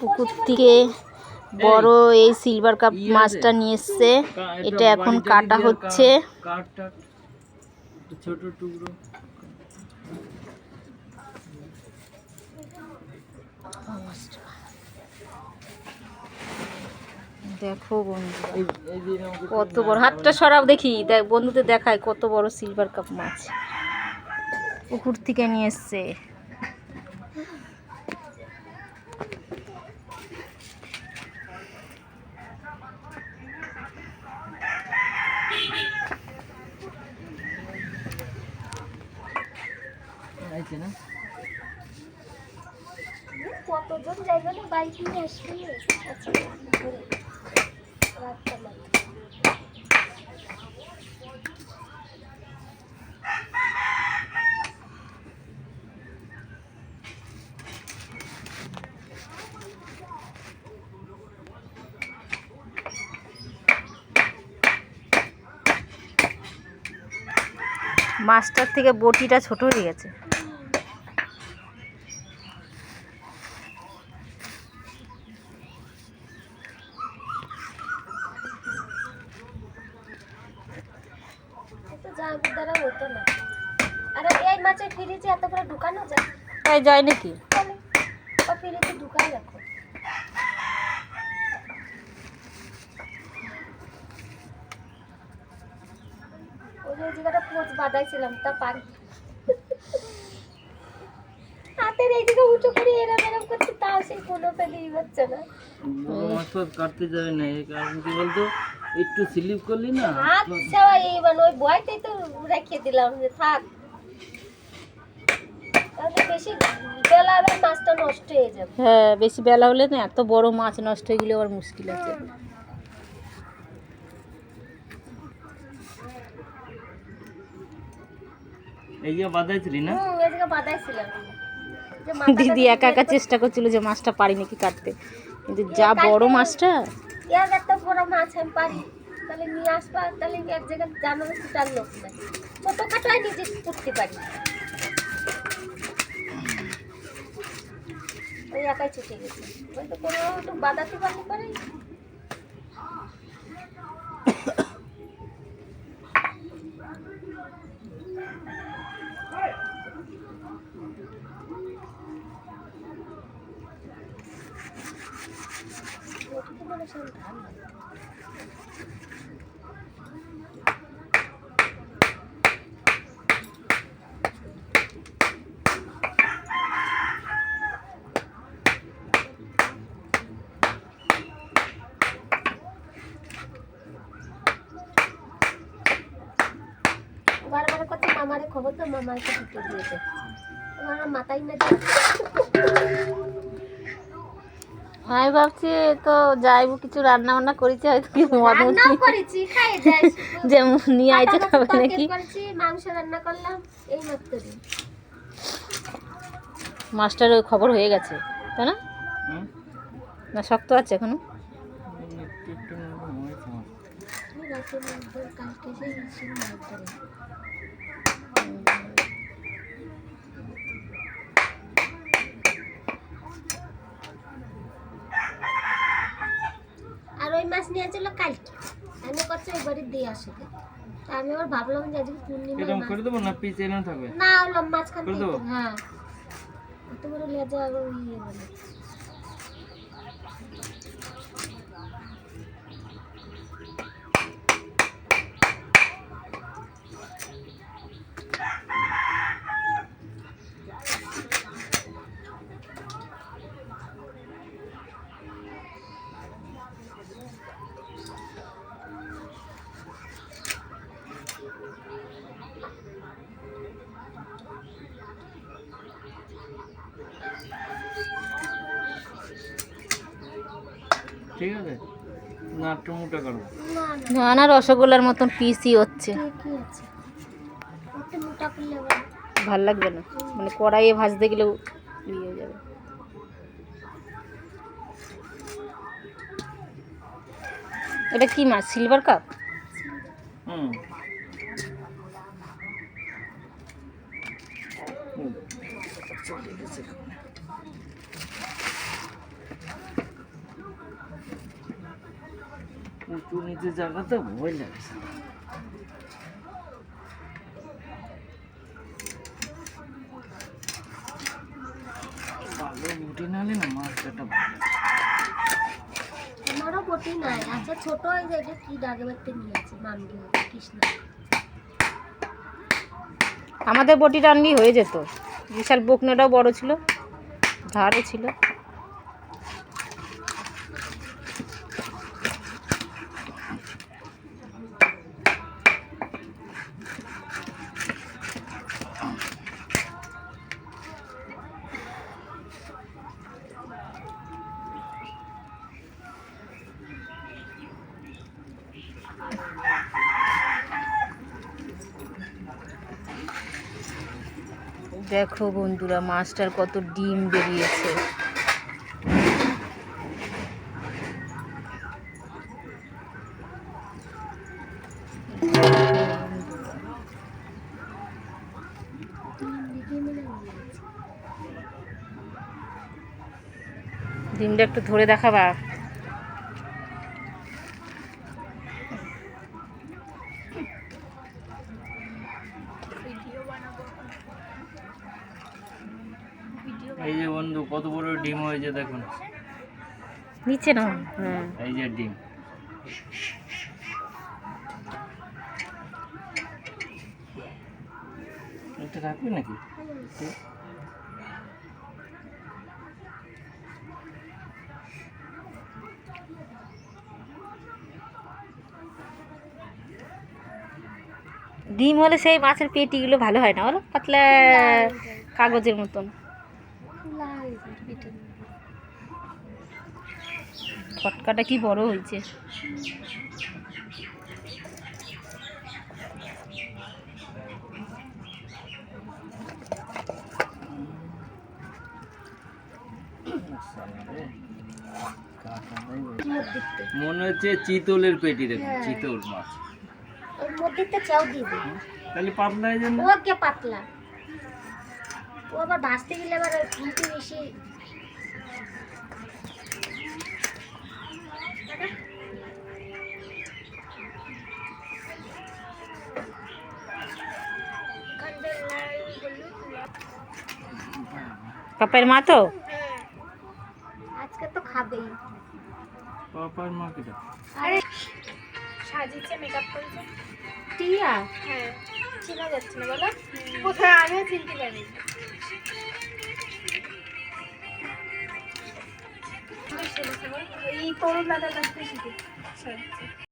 পুকুর থেকে বড় এই সিলভার কাপ মাছটা নিয়ে এসছে। এটা এখন কাটা হচ্ছে। ছোট টুকরো। দেখো বন্ধু কত বড়। হাতটা সরাও দেখি দেখ বন্ধুদের দেখায় কত বড় সিলভার কাপ মাছ। পুকুর থেকে নিয়ে এসছে। আছে না? কতজন জায়গা না? বাইক নিয়ে আসবে আচ্ছা মাছটার থেকে বটিটা ছোট হয়ে গেছে। তো জাহাঙ্গীর দ্বারা হতো না। আরে এই মাছের ফ্রিজে এত করে ঢুকানো যায় তাই যায় নাকি? ফ্রিজে ঢুকাই রাখো। ওই ওই জায়গাটা পোচ বাঁধাইছিলাম তা পারি হাতের এইদিকে উঁচু করে এরম এরম করছি তাও সেই কোনো পেলেই হচ্ছে না। বড় কাটতে যাবে না কারণ কি বলতো একটু স্লিপ করলি না হাত এই মানে ওই বয়টাই তো রেখে দিলাম যে থাক। বেশি বেলা আবার মাছটা নষ্ট হয়ে যাবে। হ্যাঁ বেশি বেলা হলে না এত বড় মাছ নষ্ট হয়ে গেলে আবার মুশকিল আছে এই যে না দিদি একা একা চেষ্টা করছিল যে মাছটা পারি নাকি কাটতে। কিন্তু যা বড় মাছটা। একটা বড় মাছ আমি পারি। তাহলে নিয়ে আসবা তাহলে এক জায়গায় লোক নাই। ছোটখাটো নিজে করতে পারি। ওই একাই ছুটে গেছে। ওই তো কোনো একটু বাঁধাতে পারলে পারে ওটুকু মানে সব ধান না। বারবার করছে মামারে খবর তো ঢুকে দিয়েছে। মাথায় না আমি ভাবছি তো যাইবো কিছু রান্না বান্না করেছে হয়তো কি মদ রান্নাও করেছি খাই যাই যে নিয়ে আইছে খাবে নাকি? করেছি মাংস রান্না করলাম এই মাত্র মাছটার ওই খবর হয়ে গেছে তাই না? না শক্ত আছে এখনও? একটু একটু মাছ। কালকে সেই শিল মাছ ধরে আর ওই মাছ নিয়ে ছিল কালকে। আমি করছি ওই বাড়ি দিয়ে আসে তা আমি আবার ভাবলাম যে আজকে পূর্ণিমা এরকম করে দেবো না? পিস এরকম থাকবে? না ওলাম মাঝখান থেকে। হ্যাঁ। বড় লেজা আর ইয়ে বলে ঠিক আছে? না টমেটো করো। না না রসগোল্লার মতন পিসি হচ্ছে। ভালো। লাগবে না। মানে কড়াইয়ে ভাজতে গেলেও ইয়ে হয়ে যাবে। এটা কি মাছ? সিলভার কাপ উঁচু নিচে জায়গাতে ভয় লাগছে। ভালো বুটি নালে না মাছটা ভালো আমারও বটি নাই। আচ্ছা ছোট হয়ে যায় এটা কি ডাকে বাড়তে নিয়ে মামকে কৃষ্ণ। আমাদের বটিটা আনলি হয়ে যেত। বিশাল বকনাটাও বড় ছিল ধারও ছিল। দেখো বন্ধুরা মাছটার কত ডিম বেরিয়েছে। ডিমটা একটু ধরে দেখাবা এই যে বন্ধু কত বড় ডিম হয়েছে দেখুন। নিচে না হ্যাঁ। এই যে ডিম। এটা রাখবি নাকি? ডিম হলে সেই মাছের পেটিগুলো ভালো হয় না বলো? পাতলা কাগজের মতন। ফটকাটা কি বড় হয়েছে? মনে হচ্ছে চিতলের পেটি দেখুন হ্যাঁ। চিতল মাছ। ওর মধ্যে চাও দেবে তাহলে পাতলা ও কে পাতলা। ও আবার ভাজতে গেলে আবার উল্টে বেশি পাপাইয়ের মা তো? আজকে তো খাবেই। পাপার মা কেটা আরে সাজিয়েছে মেকআপ করেছে। টিয়া? হ্যাঁ। চেনা যাচ্ছে না বলো। কোথায়? আমিও চিনতে পারি এই তরুণ দাদার কাছ থেকে শিখে সাজিয়েছে